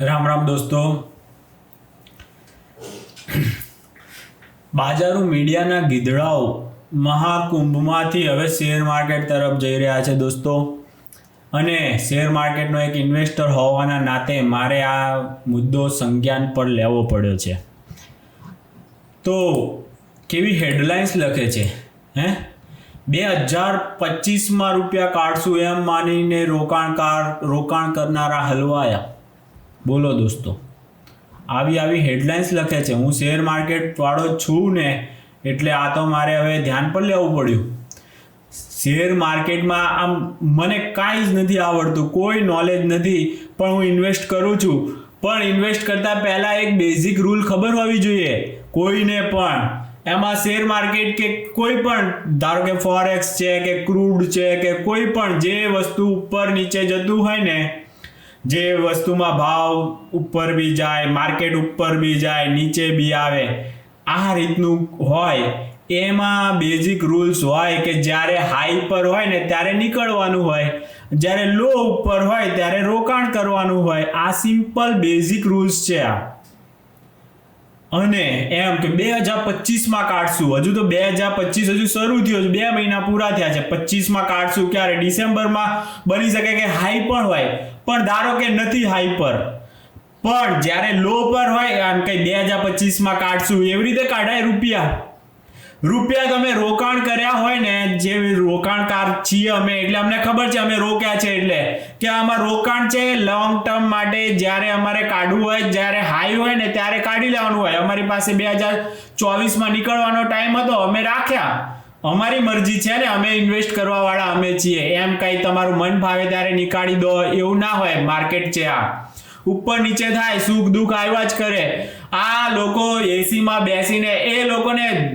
રામ રામ દોસ્તો. બાજારો મીડિયાના ગીધડાઓ મહાકુંભમાંથી હવે શેર માર્કેટ તરફ જઈ રહ્યા છે દોસ્તો. અને શેર માર્કેટનો એક ઇન્વેસ્ટર હોવાના નાતે મારે આ મુદ્દો સંજ્ઞાન પર લેવો પડ્યો છે. તો કેવી હેડલાઇન્સ લખે છે, હે? બે હજાર પચીસમાં રૂપિયા કાઢશું એમ માનીને રોકાણકાર રોકાણ કરનારા હલવાયા. બોલો દોસ્તો. આવી આવી હેડલાઇન્સ લખે છે. હું શેર માર્કેટવાળો છું ને, એટલે આ તો મારે હવે ધ્યાન પર લેવું પડ્યું. શેર માર્કેટમાં આમ મને કાંઈ જ નથી આવડતું, કોઈ નોલેજ નથી, પણ હું ઇન્વેસ્ટ કરું છું. પણ ઇન્વેસ્ટ કરતાં પહેલાં એક બેઝિક રૂલ ખબર હોવી જોઈએ, કોઈને પણ. એમાં શેર માર્કેટ કે કોઈ પણ, ધારો કે ફોરેક્સ છે, કે ક્રૂડ છે, કે કોઈ પણ જે વસ્તુ ઉપર નીચે જતું હોય ને જે વસ્તુમાં ભાવ ઉપર બી જાય માર્કેટ ઉપર બી જાય, નીચે બી આવે, આ રીતનું હોય, એમાં બેઝિક રૂલ્સ હોય કે જ્યારે હાઈ પર હોય ને ત્યારે નીકળવાનું હોય, જ્યારે લો ઉપર હોય ત્યારે રોકાણ કરવાનું હોય, આ સિમ્પલ બેઝિક રૂલ્સ છે આ. અને એમ કે બે હજાર પચીસમાં કાઢશું. હજુ તો બે હજાર પચીસ હજુ શરૂ થયો. બે મહિના પૂરા થયા છે. પચીસમાં કાઢશું ક્યારે? ડિસેમ્બરમાં. બની શકે કે હાઈ પણ હોય. પણ ધારો કે નથી હાઈ પર પણ જ્યારે લો પર હોય, આમ કંઈ બે હજાર પચીસમાં કાઢશું. એવી રીતે કાઢાય રૂપિયા. રૂપિયા તમે રોકાણ કર્યા હોય ને, જે રોકાણકાર છીએ અમે, એટલે અમને ખબર છે અમે રોક્યા છે એટલે. કે આમાં રોકાણ છે લોંગ ટર્મ માટે જ્યારે અમારે કાઢવું હોય, જ્યારે હાઈ હોય ને ત્યારે કાઢી લેવાનું હોય. અમારી પાસે બે હજાર ચોવીસમાં નીકળવાનો ટાઈમ હતો, અમે રાખ્યા. અમારી મરજી છે ને, અમે ઇન્વેસ્ટ કરવા વાળા અમે છીએ. એમ કંઈ તમારું મન ભાવે ત્યારે નીકાળી દો, એવું ના હોય. માર્કેટ છે આ. ઉપર નીચે થાય, સુખ દુઃખ આવ્યા જ કરે. આ લોકો એસીમાં બેસીને, એ લોકોને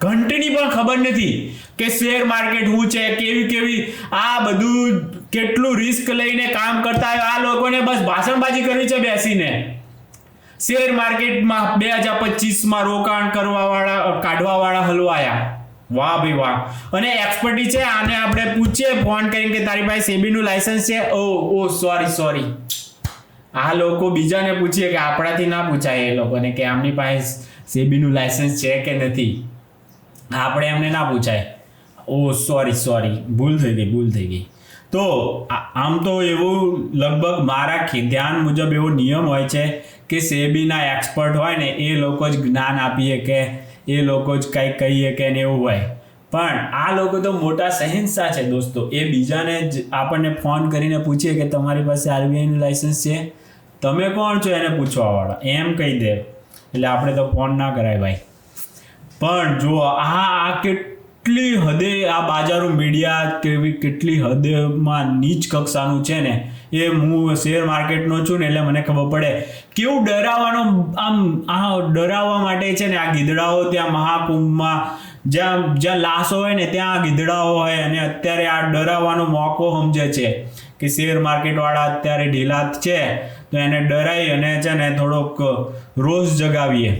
ઘંટની પણ ખબર નથી કે શેર માર્કેટ શું છે, કેવી કેવી, આ બધું કેટલું રિસ્ક લઈને કામ કરતા હોય, આ લોકોને બસ ભાષણબાજી કરવી છે બેસીને. શેર માર્કેટમાં બે હજાર પચીસમાં રોકાણ કરવા વાળા કાઢવા વાળા હલવાયા વાહ ભાઈ વાહ. અને એક્સપર્ટી છે, આને આપણે પૂછીએ ફોન કરીને કે તારી પાસે સેબીનું લાયસન્સ છે? ઓ ઓ સોરી સોરી આ લોકો બીજાને પૂછીએ કે આપણાથી ના પૂછાય એ લોકોને કે આમની પાસે સેબીનું લાયસન્સ છે કે નથી. આપણે એમને ના પૂછાય. ઓ સોરી સોરી ભૂલ થઈ ગઈ, ભૂલ થઈ ગઈ. તો આમ તો એવું લગભગ મારા ધ્યાન મુજબ એવો નિયમ હોય છે કે સેબીના એક્સપર્ટ હોય ને, એ લોકો જ જ્ઞાન આપીએ કે એ લોકો જ કંઈક કહીએ કે ને એવું હોય. પણ આ લોકો તો મોટા સહિંસા છે દોસ્તો. એ બીજાને જ આપણને ફોન કરીને પૂછીએ કે તમારી પાસે આરબીઆઈનું લાઇસન્સ છે? તમે કોણ છો એને પૂછવાવાળા? એમ કહી દે. એટલે આપણે તો ફોન ના કરાય ભાઈ. પણ જો આ આ કેટલી હદે આ બાજારો મીડિયા કેવી કેટલી હદેમાં નીચ કક્ષાનું છે ને, એ હું શેર માર્કેટનો છું ને એટલે મને ખબર પડે. કેવું ડરાવવાનો આમ, આ ડરાવવા માટે છે ને આ ગીધડાઓ ત્યાં મહાકુંભમાં, જ્યાં જ્યાં લાશો હોય ને ત્યાં ગીધડાઓ હોય અને અત્યારે આ ડરાવવાનો મોકો સમજે છે કે શેર માર્કેટવાળા અત્યારે ઢીલા છે, તો એને ડરાઈ અને છે ને થોડોક રોષ જગાવીએ.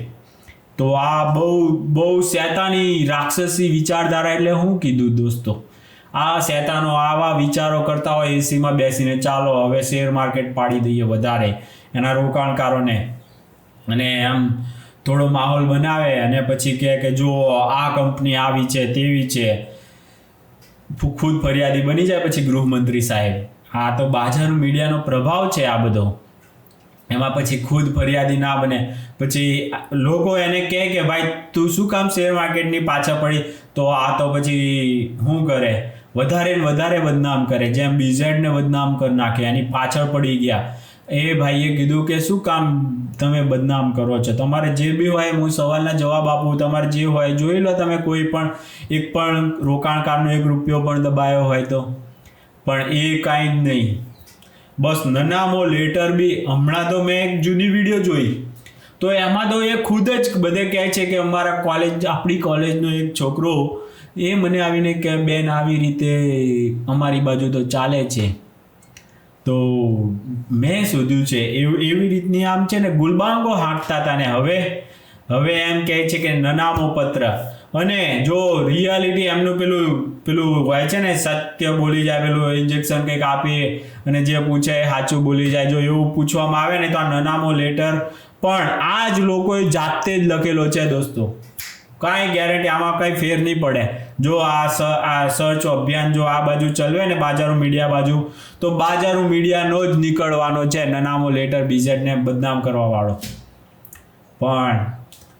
તો આ બહુ બહુ શેતાની રાક્ષસી વિચારધારા એટલે હું કીધું દોસ્તો? આ શેતાનો આવા વિચારો કરતા હોય એસીમાં બેસીને, ચાલો હવે શેર માર્કેટ પાડી દઈએ વધારે એના રોકાણકારોને. અને આમ થોડો માહોલ બનાવે અને પછી કહે કે જો આ કંપની આવી છે, તેવી છે. ખુદ ફરિયાદી બની જાય પછી ગૃહમંત્રી સાહેબ. આ તો બાજાર મીડિયાનો પ્રભાવ છે આ બધો. એમાં પછી ખુદ ફરિયાદી ના બને. પછી લોકો એને કહે કે, ભાઈ, તું શું કામ શેર માર્કેટની પાછળ પડી? તો આ તો પછી શું કરે? વધારે ને વધારે બદનામ કરે. જેમ બીઝેડને બદનામ કરી નાખે, એની પાછળ પડી ગયા. એ ભાઈએ કીધું કે, શું કામ તમે બદનામ કરો છો? તમારે જે બી હોય, હું સવાલના જવાબ આપું. તમારે જે હોય, જોઈ લો તમે કોઈ પણ, એક પણ રોકાણકારનો એક રૂપિયો પણ દબાયો હોય તો. પણ એ કાંઈ જ નહીં. બસ નનામો લેટર બી. હમણાં તો મેં એક જૂની વીડિયો જોઈ. તો એમાં તો એ ખુદ જ બધે કહે છે કે અમારા કોલેજ આપણી કોલેજનો એક છોકરો, એ મને આવીને કે બેન, આવી રીતે અમારી બાજુ તો ચાલે છે. તો મેં શોધ્યું છે, એવ- રીતની આમ છે ને ગુલબાંગો હાંકતા હતા ને હવે. હવે એમ કહે છે કે નનામો પત્ર. અને જો રિયાલિટી એમનું પેલું પેલું હોય છે ને, સત્ય બોલી જાય, પેલું ઇન્જેક્શન કંઈક આપીએ અને જે પૂછે એ સાચું બોલી જાય. જો એવું પૂછવામાં આવે ને તો આ નનામો લેટર પણ આ જ લોકોએ જાતે જ લખેલો છે દોસ્તો. કાંઈ ગેરંટી આમાં કંઈ ફેર નહીં પડે. જો આ સ, આ સર્ચ અભિયાન જો આ બાજુ ચલવે ને, બાજારું મીડિયા બાજુ, તો બાજારું મીડિયાનો જ નીકળવાનો છે નનામો લેટર બીજેડને બદનામ કરવાવાળો. પણ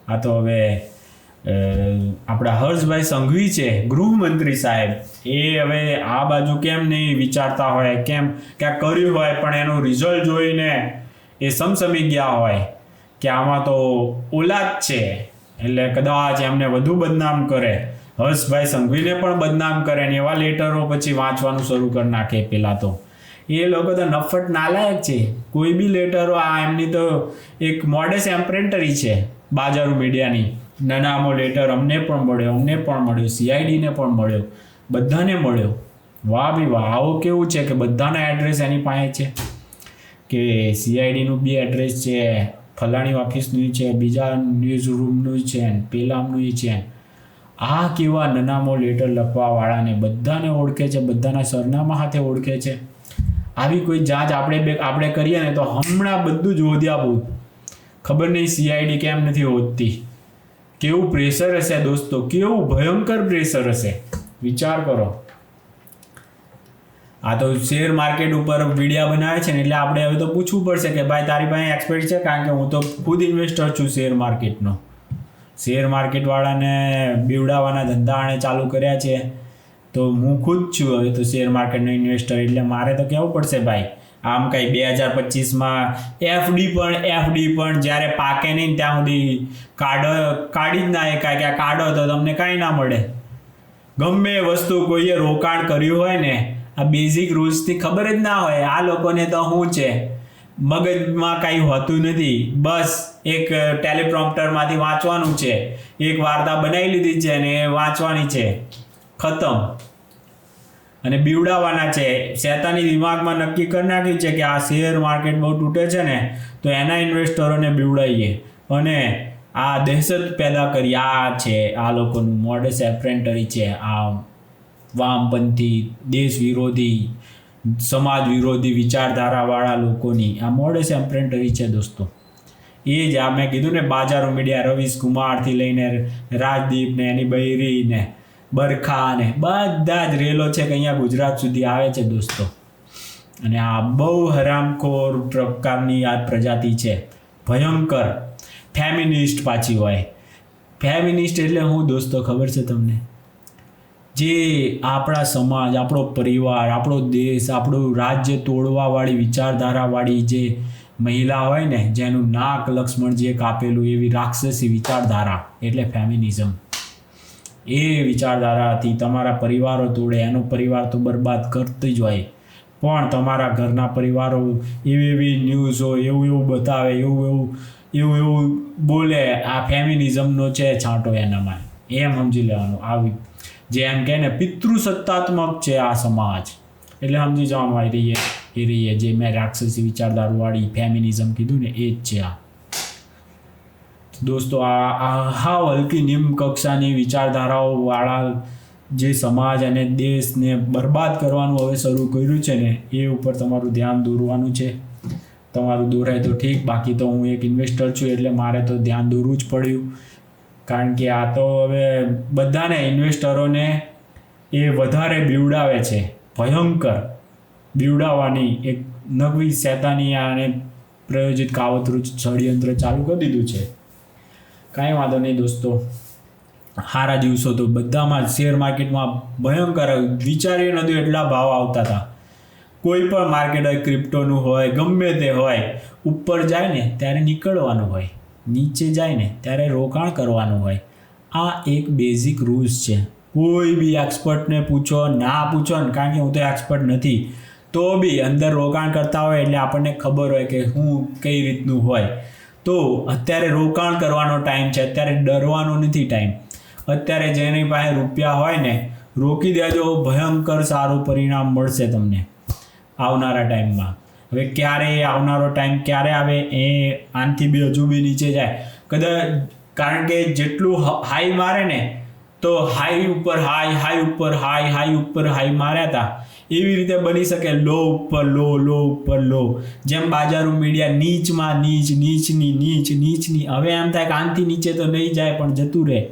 આ તો હવે આપણા હર્ષભાઈ સંઘવી છે, ગૃહમંત્રી સાહેબ. એ હવે આ બાજુ કેમ નહીં વિચારતા હોય, કેમ ક્યાંક કર્યું હોય, પણ એનું રિઝલ્ટ જોઈને એ સમસમી ગયા હોય કે આમાં તો ઓલાદ છે. એટલે કદાચ એમને વધુ બદનામ કરે. હર્ષભાઈ સંઘવીને પણ બદનામ કરે ને એવા લેટરો પછી વાંચવાનું શરૂ કરી નાખે પેલા તો. એ લોકો તો નફટ નાલાયક છે. કોઈ બી લેટરો, આ એમની તો એક મોડેસ એમ્પ્રેન્ટરી છે, બાજારું મીડિયાની નાનામો લેટર અમને પણ મળ્યો, અમને પણ મળ્યો સીઆઈડીને પણ મળ્યો, બધાને મળ્યો. વાહ બી વાહ, આવો કેવું છે કે બધાના એડ્રેસ એની પાસે છે? કે સીઆઈડીનું બી એડ્રેસ છે, ફલાણી ઓફિસનું છે, બીજા ન્યૂઝ રૂમનું છે, પેલામનું છે. આ કેવા નનામો લેટર લખવાવાળાને બધાને ઓળખે છે, બધાના સરનામા સાથે ઓળખે છે. આવી કોઈ જાંચ આપણે બે આપણે કરીએ ને તો હમણાં બધું જ હોદ્યાભૂત ખબર નહીં સીઆઈડી કેમ નથી હોતી. કેવું પ્રેશર હશે દોસ્તો? કેવું ભયંકર પ્રેશર હશે? વિચાર કરો. આ તો શેર માર્કેટ ઉપર વિડીયા બનાવે છે ને, એટલે આપણે હવે તો પૂછવું પડશે કે ભાઈ તારી પાસે એક્સપર્ટ છે? કારણ કે હું તો ખુદ ઇન્વેસ્ટર છું શેર માર્કેટનો શેર માર્કેટવાળાને બીવડાવવાના ધંધા આણે ચાલુ કર્યા છે. તો હું ખુદ છું હવે તો શેર માર્કેટનો ઇન્વેસ્ટર એટલે મારે તો કહેવું પડશે ભાઈ આમ કંઈ બે હજાર પચીસમાં એફડી પણ એફડી પણ જ્યારે પાકે નહીં ત્યાં સુધી કાઢો, કાઢી જ ના એકાય કે કાઢો તો તમને કાંઈ ના મળે. ગમે વસ્તુ કોઈએ રોકાણ કર્યું હોય ને, આ બેઝિક રૂલ્સથી ખબર જ ના હોય, આ લોકોને તો શું છે? મગજમાં કાંઈ હોતું નથી. બસ એક ટેલિપ્રોમ્પ્ટરમાંથી વાંચવાનું છે. એક વાર્તા બનાવી લીધી છે અને વાંચવાની છે. ખતમ. અને બીવડાવવાના છે. શેતાની દિમાગમાં નક્કી કરી નાખ્યું છે કે આ શેર માર્કેટ બહુ તૂટે છે ને, તો એના ઇન્વેસ્ટરોને બીવડાવીએ અને આ દહેશત પેદા કરી. આ છે, આ લોકોનું મોડસ એપ્રેન્ટરી છે. આ વામપંથી, દેશ વિરોધી, સમાજ વિરોધી વિચારધારાવાળા લોકોની આ મોડસ એમ્પ્રેન્ટરી છે દોસ્તો. એ જ આ મેં કીધું ને, બાજારો મીડિયા રવિશ કુમારથી લઈને રાજદીપ ને એની બૈરીને બરખા ને બધા જ રેલો છે કે અહીંયા ગુજરાત સુધી આવે છે દોસ્તો. અને આ બહુ હરામખોર પ્રકારની આ પ્રજાતિ છે. ભયંકર. ફેમિનિસ્ટ પાછી હોય. ફેમિનિસ્ટ એટલે હું દોસ્તો, ખબર છે તમને? જે આપણા સમાજ, આપણો પરિવાર, આપણો દેશ, આપણું રાજ્ય તોડવાવાળી વિચારધારાવાળી જે મહિલા હોય ને, જેનું નાક લક્ષ્મણ જે કાપેલું એવી રાક્ષસી વિચારધારા, એટલે ફેમિનિઝમ. એ વિચારધારાથી તમારા પરિવારો તોડે એનો પરિવાર તો બરબાદ કરતી જ હોય. પણ તમારા ઘરના પરિવારો એવી એવી ન્યૂઝો એવું એવું બતાવે, એવું એવું એવું એવું બોલે, આ ફેમિનિઝમનો છે છાંટો એનામાં એમ સમજી લેવાનું, આવી. જે એમ કહે ને, પિતૃસત્તાત્મક છે આ સમાજ. એટલે સમજી જવાનું આવી રહીએ, એ રહીએ, જે મેં રાક્ષસી વિચારધારાવાળી ફેમિનિઝમ કીધું ને, એ જ છે આ. દોસ્તો, આ આ હાવ હલકી નિમ્ન કક્ષાની વિચારધારાઓ વાળા જે સમાજ અને દેશને બરબાદ કરવાનું હવે શરૂ કર્યું છે ને, એ ઉપર તમારું ધ્યાન દોરવાનું છે. તમારું દોરાય તો ઠીક, બાકી તો હું એક ઇન્વેસ્ટર છું એટલે મારે તો ધ્યાન દોરવું જ પડ્યું. કારણ કે આ તો હવે બધાને ઇન્વેસ્ટરોને એ વધારે બીવડાવે છે. ભયંકર બીવડાવવાની એક નવી શેતાની આને પ્રયોજિત કાવતરું ષડયંત્ર ચાલુ કરી દીધું છે. કાંઈ વાંધો નહીં દોસ્તો. સારા દિવસો તો બધામાં શેર માર્કેટમાં ભયંકર વિચારીએ નહોતું એટલા ભાવ આવતા હતા. કોઈ પણ માર્કેટ હોય ક્રિપ્ટોનું હોય, ગમે તે હોય, ઉપર જાય ને ત્યારે નીકળવાનું હોય, નીચે જાય ને ત્યારે રોકાણ કરવાનું હોય. આ એક બેઝિક રૂલ્સ છે. કોઈ બી એક્સપર્ટને પૂછો, ના પૂછો ને, કારણ કે હું તો એક્સપર્ટ નથી, તો બી અંદર રોકાણ કરતા હોય એટલે આપણને ખબર હોય કે હું કઈ રીતનું હોય. તો અત્યારે રોકાણ કરવાનો ટાઈમ છે. અત્યારે ડરવાનો નથી ટાઈમ અત્યારે જેની પાસે રૂપિયા હોય ને, રોકી દેજો. ભયંકર સારું પરિણામ મળશે તમને આવનારા ટાઈમમાં હવે ક્યારે આવનારો ટાઈમ ક્યારે આવે એ આનથી બી હજુ બી નીચે જાય. કદાચ, કારણ કે જેટલું હાઈ મારે ને, તો હાઈ ઉપર હાઈ હાઈ ઉપર હાઈ હાઈ ઉપર હાઈ માર્યા હતા. એવી રીતે બની શકે લો ઉપર લો લો ઉપર લો. જેમ બાજારું મીડિયા નીચમાં નીચ, નીચની નીચ, નીચની. હવે એમ થાય કે આનથી નીચે તો નહીં જાય, પણ જતું રહે.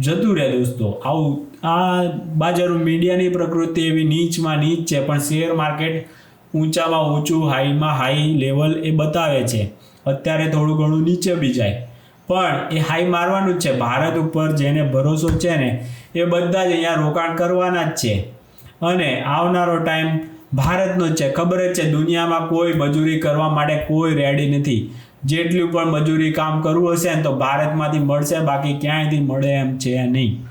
જતું રહે દોસ્તો. આવું, આ બાજારો મીડિયાની પ્રકૃતિ એવી નીચમાં નીચ છે, પણ શેર માર્કેટ ઊંચામાં ઊંચું હાઈમાં હાઈ લેવલ એ બતાવે છે. અત્યારે થોડું ઘણું નીચે બી જાય. પણ એ હાઈ મારવાનું જ છે. ભારત ઉપર જેને ભરોસો છે ને, એ બધા જ અહીંયા રોકાણ કરવાના જ છે. અને આવનારો ટાઈમ ભારતનો જ છે. ખબર જ છે, દુનિયામાં કોઈ મજૂરી કરવા માટે કોઈ રેડી નથી. જેટલું પણ મજૂરી કામ કરવું હશે ને તો ભારતમાંથી મળશે, બાકી ક્યાંયથી મળે એમ છે નહીં.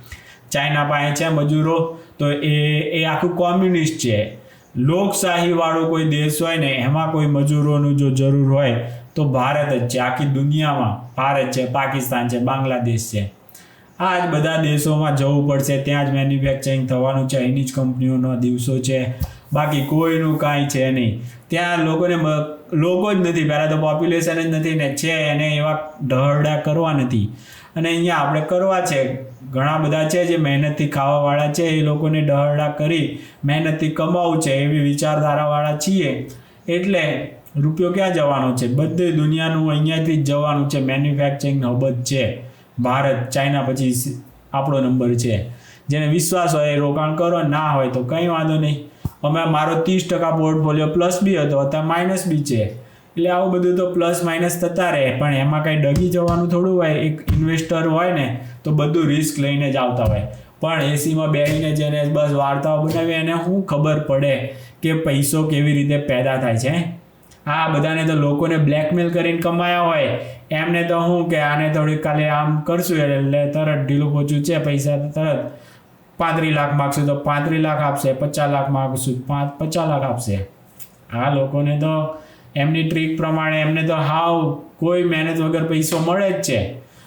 ચાઇના પાસે છે મજૂરો, તો એ એ આખું કોમ્યુનિસ્ટ છે. લોકશાહીવાળો કોઈ દેશ હોય ને, એમાં કોઈ મજૂરોનું જો જરૂર હોય, તો ભારત જ છે. આખી દુનિયામાં ભારત છે, પાકિસ્તાન છે, બાંગ્લાદેશ છે. આ જ બધા દેશોમાં જવું પડશે, ત્યાં જ મેન્યુફેક્ચરિંગ થવાનું છે, એની જ કંપનીઓનો દિવસો છે. બાકી કોઈનું કાંઈ છે નહીં. ત્યાં લોકોને લોકો જ નથી, પહેલાં તો પોપ્યુલેશન જ નથી ને છે એને એવા ઢહરડા કરવા નથી. અને અહીંયા આપણે કરવા છે, ઘણા બધા છે જે મહેનતથી ખાવાવાળા છે, એ લોકોને ડહરડા કરી મહેનતથી કમાવું છે, એવી વિચારધારાવાળા છીએ. એટલે રૂપિયો ક્યાં જવાનો છે? બધી દુનિયાનું અહીંયાથી જ જવાનું છે મેન્યુફેક્ચરિંગ હબ છે. ભારત, ચાઇના પછી આપણો નંબર છે. જેને વિશ્વાસ હોય એ રોકાણ કરો, ના હોય તો કંઈ વાંધો નહીં. અમે મારો ત્રીસ ટકા પોર્ટફોલિયો પ્લસ બી હતો, અત્યારે માઇનસ બી છે. એટલે આવું બધું તો પ્લસ માઇનસ થતા રહે, પણ એમાં કાંઈ ડગી જવાનું થોડું હોય, એક ઇન્વેસ્ટર હોય ને, તો બધું રિસ્ક લઈને જ આવતા હોય. પણ એસીમાં બેસીને જેને બસ વાર્તાઓ બનાવી, એને શું ખબર પડે કે પૈસો કેવી રીતે પેદા થાય છે આ બધાને તો લોકોને બ્લેકમેલ કરીને કમાયા હોય. એમને તો શું કે આને થોડીક કાલે આમ કરશું, એટલે તરત ઢીલું પોચું છે પૈસા તરત. પાંત્રીસ લાખ માગશું તો પાંત્રીસ લાખ આપશે, પચાસ લાખ માગશું, પાંચ, પચાસ લાખ આપશે. આ લોકોને તો એમની ટ્રીક પ્રમાણે એમને તો હાવ કોઈ મહેનત વગર પૈસો મળે જ છે.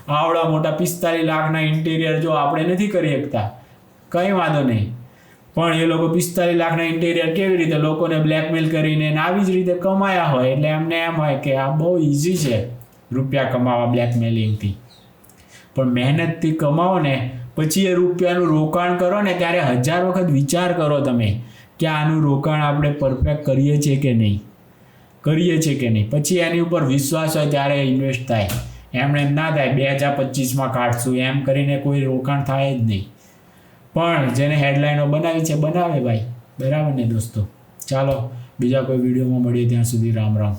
આવડા મોટા પિસ્તાલીસ લાખના ઇન્ટિરિયર જો આપણે નથી કરી શકતા, કંઈ વાંધો નહીં. પણ એ લોકો પિસ્તાલીસ લાખના ઇન્ટિરિયર કેવી રીતે લોકોને બ્લેકમેલ કરીને આવી જ રીતે કમાયા હોય? એટલે એમને એમ હોય કે આ બહુ ઇઝી છે રૂપિયા કમાવા બ્લેકમેલિંગથી પણ મહેનતથી કમાવો ને, પછી એ રૂપિયાનું રોકાણ કરો ને, ત્યારે હજાર વખત વિચાર કરો તમે કે આનું રોકાણ આપણે પરફેક્ટ કરીએ છીએ કે નહીં? કરીએ છીએ કે નહીં? પછી એની ઉપર વિશ્વાસ હોય ત્યારે ઇન્વેસ્ટ થાય. એમણે એમ ના થાય, બે હજાર પચીસમાં કાઢશું. એમ કરીને કોઈ રોકાણ થાય જ નહીં. પણ જેને હેડલાઇનો બનાવી છે, બનાવે ભાઈ. બરાબર ને દોસ્તો? ચાલો, બીજા કોઈ વિડીયોમાં મળીએ ત્યાં સુધી રામ રામ.